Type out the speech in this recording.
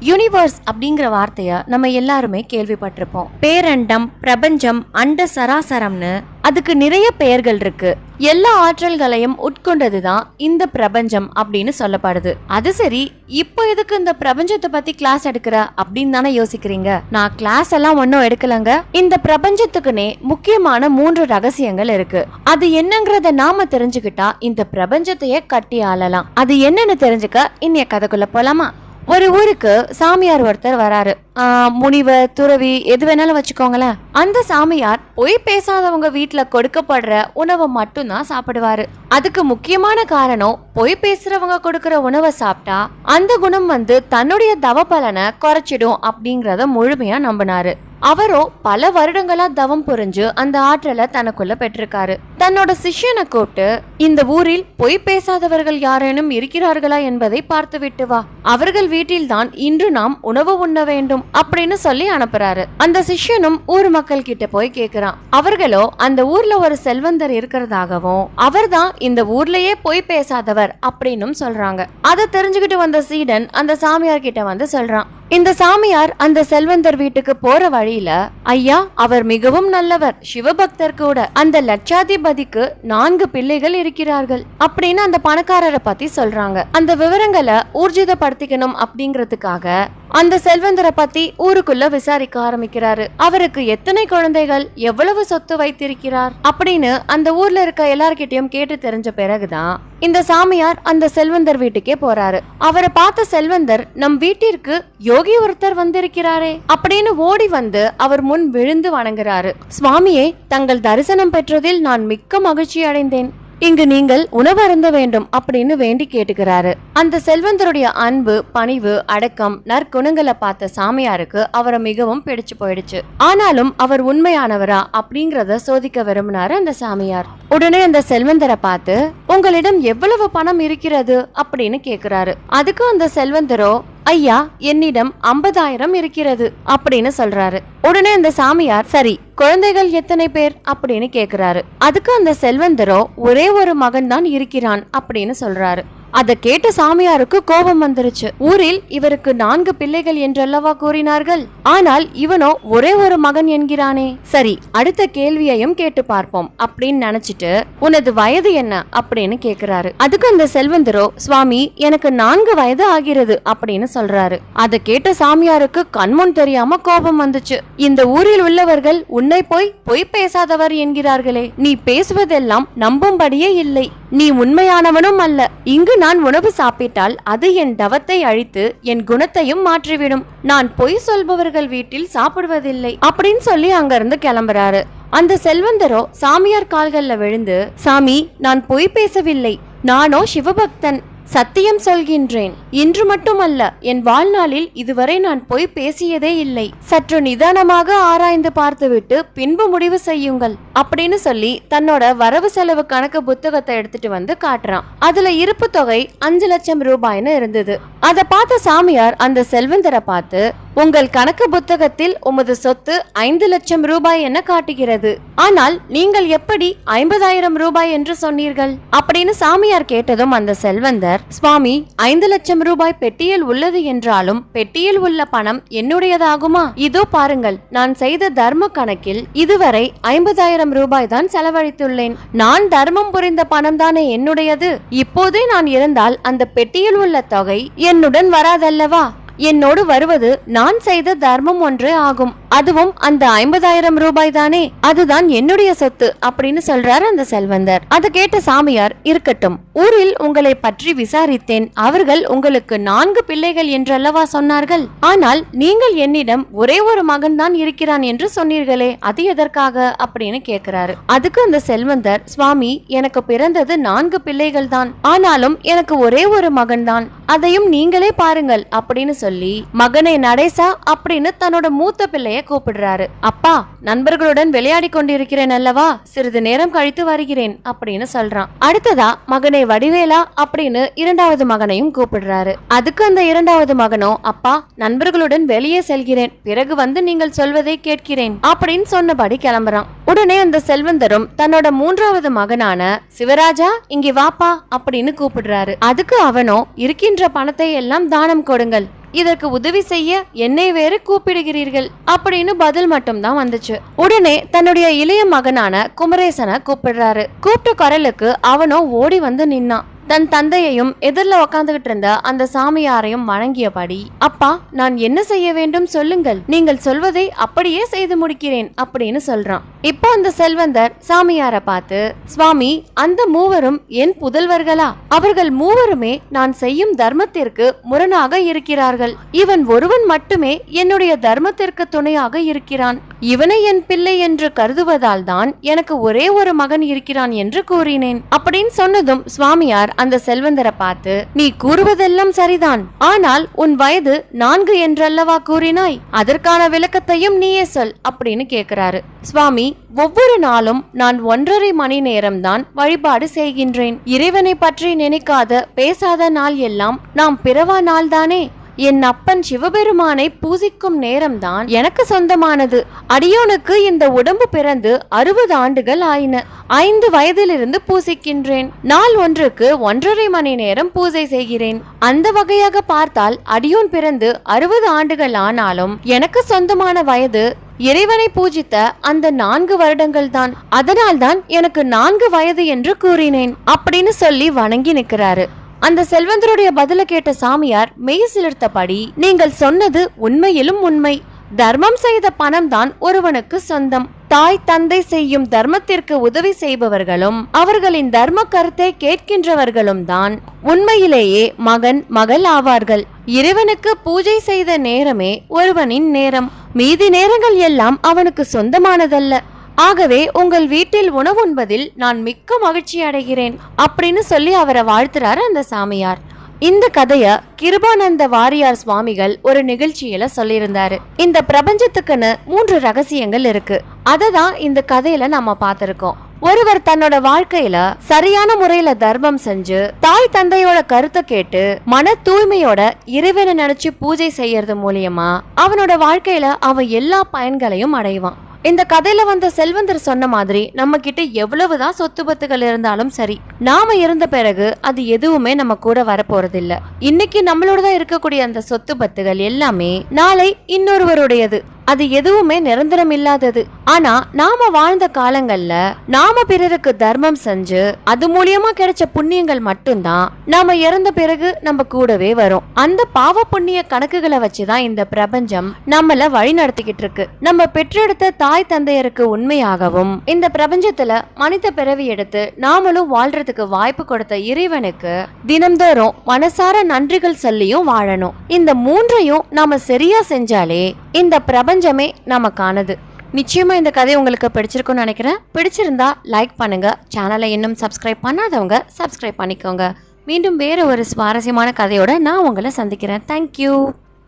Universe அப்படிங்கிற வார்த்தையை நம்ம எல்லாருமே கேள்விப்பட்டிருப்போம். பேரண்டம் பிரபஞ்சம் அண்ட சராசரம்னு அதுக்கு நிறைய பெயர்கள் இருக்கு. எல்லா ஆற்றல்களையும் உட்கொண்டதுதான் இந்த பிரபஞ்சம் அப்படின்னு சொல்லப்படுது. அது சரி இப்போ எதுக்கு இந்த பிரபஞ்சத்தை பத்தி கிளாஸ் எடுக்கிற அப்படின்னு தானே யோசிக்கிறீங்க? நான் கிளாஸ் எல்லாம் ஒன்றும் எடுக்கலங்க. இந்த பிரபஞ்சத்துக்குனே முக்கியமான மூன்று ரகசியங்கள் இருக்கு. அது என்னங்கறத நாம தெரிஞ்சுக்கிட்டா இந்த பிரபஞ்சத்தையே கட்டி ஆளலாம். அது என்னன்னு தெரிஞ்சுக்க இன்னைய கதைக்குள்ள போலாமா? ஒரு ஊருக்கு சாமியார் ஒருத்தர் வராரு. முனிவர் துறவி எது வேணாலும் வச்சுக்கோங்களேன். அந்த சாமியார் பொய் பேசாதவங்க வீட்டில் கொடுக்கப்படுற உணவை மட்டும்தான் சாப்பிடுவாரு. அதுக்கு முக்கியமான காரணம் பொய் பேசுறவங்க கொடுக்குற உணவை சாப்பிட்டா அந்த குணம் வந்து தன்னுடைய தவ பலனை குறைச்சிடும் அப்படிங்கறத முழுமையா நம்பினாரு. அவரோ பல வருடங்களா தவம் புரிஞ்சு அந்த ஆற்றலை தனக்குள்ள பெற்றிருக்காரு. தன்னோட சிஷ்யனை கூப்பிட்டு இந்த ஊரில் பொய் பேசாதவர்கள் யாரேனும் இருக்கிறார்களா என்பதை பார்த்து விட்டு வா. அவர்கள் வீட்டில்தான் இன்று நாம் உணவு உண்ண வேண்டும் அப்படின்னு சொல்லி அனுப்புறாரு. அந்த சிஷ்யனும் ஊர் மக்கள் கிட்ட போய் கேக்குறான். அவர்களோ அந்த ஊர்ல ஒரு செல்வந்தர் இருக்கிறதாகவும் அவர்தான் இந்த ஊர்லயே பொய் பேசாதவர் அப்படின்னும் சொல்றாங்க. அதை தெரிஞ்சுக்கிட்டு வந்த சீடன் அந்த சாமியார் கிட்ட வந்து சொல்றான். இந்த சாமியார் அந்த செல்வந்தர் வீட்டுக்கு போற வழியில ஐயா அவர் மிகவும் நல்லவர் சிவபக்தர் கூட. அந்த லட்சாதிபதிக்கு நான்கு பிள்ளைகள் இருக்கிறார்கள் அப்படின்னு அந்த பணக்காரரை பத்தி சொல்றாங்க. அந்த விவரங்களை ஊர்ஜிதப்படுத்திக்கணும் அப்படிங்கறதுக்காக அந்த செல்வந்தரை பத்தி ஊருக்குள்ள விசாரிக்க ஆரம்பிக்கிறாரு. அவருக்கு எத்தனை குழந்தைகள் எவ்வளவு சொத்து வைத்திருக்கிறார் அப்படின்னு அந்த ஊர்ல இருக்க எல்லார்கிட்டயும் கேட்டு தெரிஞ்ச பிறகுதான் இந்த சாமியார் அந்த செல்வந்தர் வீட்டுக்கே போறாரு. அவரை பார்த்த செல்வந்தர் நம் வீட்டிற்கு யோகி ஒருத்தர் வந்திருக்கிறாரே அப்படின்னு ஓடி வந்து அவர் முன் விழுந்து வணங்குறாரு. சுவாமியே தங்கள் தரிசனம் பெற்றதில் நான் மிக்க மகிழ்ச்சி அடைந்தேன். இங்கு நீங்கள் உணவு அருந்த வேண்டும் அப்படின்னு வேண்டி கேட்டுக்கிறாரு. அந்த செல்வந்தருடைய அன்பு பணிவு அடக்கம் நற்குணங்களை பார்த்த சாமியாருக்கு அவரை மிகவும் பிடிச்சு போயிடுச்சு. ஆனாலும் அவர் உண்மையானவரா அப்படிங்கறத சோதிக்க விரும்பினாரு அந்த சாமியார். உடனே அந்த செல்வந்தரை பார்த்து உங்களிடம் எவ்வளவு பணம் இருக்கிறது? அப்படின்னு கேக்குறாரு. அதுக்கு அந்த செல்வந்தரோ ஐயா என்னிடம் ஐம்பதாயிரம் இருக்கிறது அப்படின்னு சொல்றாரு. உடனே அந்த சாமியார் சரி குழந்தைகள் எத்தனை பேர்? அப்படின்னு கேக்குறாரு. அதுக்கு அந்த செல்வந்தரோ ஒரே ஒரு மகன் தான் இருக்கிறான் அப்படின்னு சொல்றாரு. அதை கேட்ட சாமியாருக்கு கோபம் வந்துருச்சு. ஊரில் இவருக்கு நான்கு பிள்ளைகள் என்றல்லவா கூறினார்கள்? ஆனால் இவனோ ஒரே ஒரு மகன் என்கிறானே. சரி அடுத்த கேள்வியையும் கேட்டு பார்ப்போம் அப்படின்னு நினைச்சிட்டு உனது வயது என்ன? அப்படின்னு கேக்குறாரு. அதுக்கு அந்த செல்வந்தரோ சுவாமி எனக்கு நான்கு வயது ஆகிறது அப்படின்னு சொல்றாரு. அதை கேட்ட சாமியாருக்கு கண்முன் தெரியாம கோபம் வந்துச்சு. இந்த ஊரில் உள்ளவர்கள் உன்னை போய் பொய் பேசாதவர் என்கிறார்களே. நீ பேசுவதெல்லாம் நம்பும்படியே இல்லை. நீ உண்மையானவனும் அல்ல. இங்கு நான் உணவு சாப்பிட்டால் அது என் தவத்தை அழித்து என் குணத்தையும் மாற்றிவிடும். நான் பொய் சொல்பவர்கள் வீட்டில் சாப்பிடுவதில்லை. அப்படின்னு சொல்லி அங்கிருந்து கிளம்புறாரு. அந்த செல்வந்தரோ சாமியார் கால்கள்ல விழுந்து சாமி நான் பொய் பேசவில்லை. நானோ சிவபக்தன். சத்தியம் சொல்கின்றேன். இன்று மட்டுமல்ல என் வாழ்நாளில் இதுவரை நான் போய் பேசியதே இல்லை. சற்று நிதானமாக ஆராய்ந்து பார்த்துவிட்டு பின்பு முடிவு செய்யுங்கள் அப்படின்னு சொல்லி தன்னோட வரவு செலவு கணக்கு புத்தகத்தை எடுத்துட்டு வந்து காட்டுறான். அதுல இருப்பு தொகை அஞ்சு லட்சம் ரூபாய்னு இருந்தது. அதை பார்த்த சாமியார் அந்த செல்வந்தரை பார்த்து உங்கள் கணக்கு புத்தகத்தில் உமது சொத்து ஐந்து லட்சம் ரூபாய் என காட்டுகிறது. ஆனால் நீங்கள் எப்படி ஐம்பதாயிரம் ரூபாய் என்று சொன்னீர்கள்? அப்படின்னு சாமியார் கேட்டதும் அந்த செல்வந்தர் சுவாமி ஐந்து லட்சம் ரூபாய் பெட்டியில் உள்ளது என்றாலும் பெட்டியில் உள்ள பணம் என்னுடையதாகுமா? இதோ பாருங்கள் நான் செய்த தர்ம கணக்கில் இதுவரை ஐம்பதாயிரம் ரூபாய் தான் செலவழித்துள்ளேன். நான் தர்மம் புரிந்த பணம் தானே என்னுடையது? இப்போதே நான் இருந்தால் அந்த பெட்டியில் உள்ள தொகை என்னுடன் வராதல்லவா? என்னோடு வருவது நான் செய்த தர்மம் ஒன்றே ஆகும். அதுவும் அந்த ஐம்பதாயிரம் ரூபாய் தானே? அதுதான் என்னுடைய சொத்து அப்படின்னு சொல்றாரு அந்த செல்வந்தர். அதை கேட்ட சாமியார் இருக்கட்டும் ஊரில் உங்களை பற்றி விசாரித்தேன். அவர்கள் உங்களுக்கு நான்கு பிள்ளைகள் என்றல்லவா சொன்னார்கள்? ஆனால் நீங்கள் என்னிடம் ஒரே ஒரு மகன் தான் இருக்கிறான் என்று சொன்னீர்களே அது எதற்காக? அப்படின்னு கேக்குறாரு அதுக்கு அந்த செல்வந்தர் சுவாமி எனக்கு பிறந்தது நான்கு பிள்ளைகள் தான் ஆனாலும் எனக்கு ஒரே ஒரு மகன் தான் அதையும் நீங்களே பாருங்கள் அப்படின்னு சொல்லி மகனை நடேசா அப்படின்னு தன்னோட மூத்த பிள்ளைய கூப்பிடுறாரு. அப்பா நண்பர்களுடன் விளையாடி கொண்டிருக்கிறேன் அல்லவா? சிறிது நேரம் கழித்து வருகிறேன் அப்படின்னு சொல்றான். அடுத்ததா மகனை வடிவேலா அப்படின்னு இரண்டாவது மகனையும் கூப்பிடுறாரு. அதுக்கு அந்த இரண்டாவது மகனோ அப்பா நண்பர்களுடன் வெளியே செல்கிறேன். பிறகு வந்து நீங்கள் சொல்வதை கேட்கிறேன் அப்படின்னு சொன்னபடி கிளம்புறான். உடனே அந்த செல்வந்தரும் தன்னோட மூன்றாவது மகனான சிவராஜா இங்கே வாப்பா அப்படின்னு கூப்பிடுறாரு. அதுக்கு அவனோ இருக்கின்ற பணத்தை எல்லாம் தானம் கொடுங்கள். இதற்கு உதவி செய்ய என்னை வேறு கூப்பிடுகிறீர்கள் அப்படின்னு பதில் மட்டும் தான் வந்துச்சு. உடனே தன்னுடைய இளைய மகனான குமரேசனை கூப்பிடுறாரு. கூப்பிட்ட குரலுக்கு அவனோ ஓடி வந்து நின்னான். தன் தந்தையையும் எதிரில் உக்காந்துகிட்டு இருந்த அந்த சாமியாரையும் வணங்கியபடி அப்பா நான் என்ன செய்ய வேண்டும் சொல்லுங்கள். நீங்கள் சொல்வதை அப்படியே செய்து முடிக்கிறேன் அப்படின்னு சொல்றான். இப்போ அந்த செல்வந்தர் சாமியாரை பார்த்து சுவாமி அந்த மூவரும் என் புதல்வர்களா? அவர்கள் மூவருமே நான் செய்யும் தர்மத்திற்கு முரணாக இருக்கிறார்கள். இவன் ஒருவன் மட்டுமே என்னுடைய தர்மத்திற்கு துணையாக இருக்கிறான். இவனை என் பிள்ளை என்று கருதுவதால் தான் எனக்கு ஒரே ஒரு மகன் இருக்கிறான் என்று கூறினேன் அப்படின்னு சொன்னதும் சுவாமியார் அந்த செல்வந்தரை பார்த்து நீ கூறுவதெல்லாம் சரிதான். ஆனால் உன் வயது நான்கு என்றல்லவா கூறினாய்? அதற்கான விளக்கத்தையும் நீயே சொல் அப்படின்னு கேக்குறாரு. சுவாமி ஒவ்வொரு நாளும் நான் ஒன்றரை மணி நேரம்தான் வழிபாடு செய்கின்றேன். இறைவனை பற்றி நினைக்காத பேசாத நாள் எல்லாம் நாம் பிறவா நாள்தானே? என் அப்பன் சிவபெருமானை பூசிக்கும் நேரம்தான் எனக்கு சொந்தமானது. அடியோனுக்கு இந்த உடம்பு பிறந்து அறுபது ஆண்டுகள் ஆயின. ஐந்து வயதிலிருந்து பூசிக்கின்றேன். நாள் ஒன்றுக்கு ஒன்றரை மணி நேரம் பூஜை செய்கிறேன். அந்த வகையாக பார்த்தால் அடியோன் பிறந்து அறுபது ஆண்டுகள் ஆனாலும் எனக்கு சொந்தமான வயது இறைவனை பூஜித்த அந்த நான்கு வருடங்கள் தான் அதனால்தான் எனக்கு நான்கு வயது என்று கூறினேன். அப்படின்னு சொல்லி வணங்கி நிற்கிறாரு. அந்த செல்வந்தருடைய பதில கேட்ட சாமியார் மெய் சிலிர்த்தபடி நீங்கள் சொன்னது உண்மையிலும் உண்மை. தர்மம் செய்த பணம் தான் ஒருவனுக்கு சொந்தம். தாய் தந்தை செய்யும் தர்மத்திற்கு உதவி செய்பவர்களும் அவர்களின் தர்ம கருத்தை கேட்கின்றவர்களும் தான். உண்மையிலேயே மகன் மகள் ஆவார்கள். இறைவனுக்கு பூஜை செய்த நேரமே ஒருவனின் நேரம். மீதி நேரங்கள் எல்லாம் அவனுக்கு சொந்தமானதல்ல. ஆகவே உங்கள் வீட்டில் உணவுண்பதில் நான் மிக்க மகிழ்ச்சி அடைகிறேன் அப்படின்னு சொல்லி அவரை வாழ்த்துறாரு அந்த சாமியார். இந்த கதைய கிருபானந்த வாரியார் சுவாமிகள் ஒரு நிகழ்ச்சியில சொல்லியிருந்தாரு. இந்த பிரபஞ்சத்துக்குன்னு மூன்று ரகசியங்கள் இருக்கு. அதை தான் இந்த கதையில நம்ம பார்த்திருக்கோம். ஒருவர் தன்னோட வாழ்க்கையில சரியான முறையில தர்மம் செஞ்சு தாய் தந்தையோட கருத்தை கேட்டு மன தூய்மையோட இறைவனை நினைச்சு பூஜை செய்யறது மூலியமா அவனோட வாழ்க்கையில அவன் எல்லா பயன்களையும் அடைவான். இந்த கதையில வந்த செல்வந்தர் சொன்ன மாதிரி நம்ம கிட்ட எவ்வளவுதான் சொத்து பத்துகள் இருந்தாலும் சரி நாம இருந்த பிறகு அது எதுவுமே நம்ம கூட வரப்போறதில்ல. இன்னைக்கு நம்மளோட தான் இருக்கக்கூடிய அந்த சொத்து பத்துகள் எல்லாமே நாளை இன்னொருவருடையது. அது எதுவுமே நிரந்தரம் இல்லாதது. ஆனா நாம வாழ்ந்த காலங்கள்ல நாம பிறருக்கு தர்மம் செஞ்சு அது மூலியமா கிடைச்ச புண்ணியங்கள் மட்டும்தான் நாம இறந்த பிறகு நம்ம கூடவே வரும். அந்த பாவ புண்ணிய கணக்குகளை வச்சுதான் இந்த பிரபஞ்சம் நம்மள வழி நடத்திக்கிட்டு இருக்கு. நம்ம பெற்றெடுத்த தாய் தந்தையருக்கு உண்மையாகவும் இந்த பிரபஞ்சத்துல மனித பிறவி எடுத்து நாமளும் வாழ்றதுக்கு வாய்ப்பு கொடுத்த இறைவனுக்கு தினம்தோறும் மனசார நன்றிகள் சொல்லியும் வாழணும். இந்த மூன்றையும் நாம சரியா செஞ்சாலே இந்த பிரபஞ்சமே நமக்கானது. நிச்சயமாக இந்த கதை உங்களுக்கு பிடிச்சிருக்கும்னு நினைக்கிறேன். பிடிச்சிருந்தா லைக் பண்ணுங்க. சேனலை இன்னும் சப்ஸ்கிரைப் பண்ணாதவங்க சப்ஸ்கிரைப் பண்ணிக்கோங்க. மீண்டும் வேறு ஒரு சுவாரஸ்யமான கதையோடு நான் உங்களை சந்திக்கிறேன். தேங்க்யூ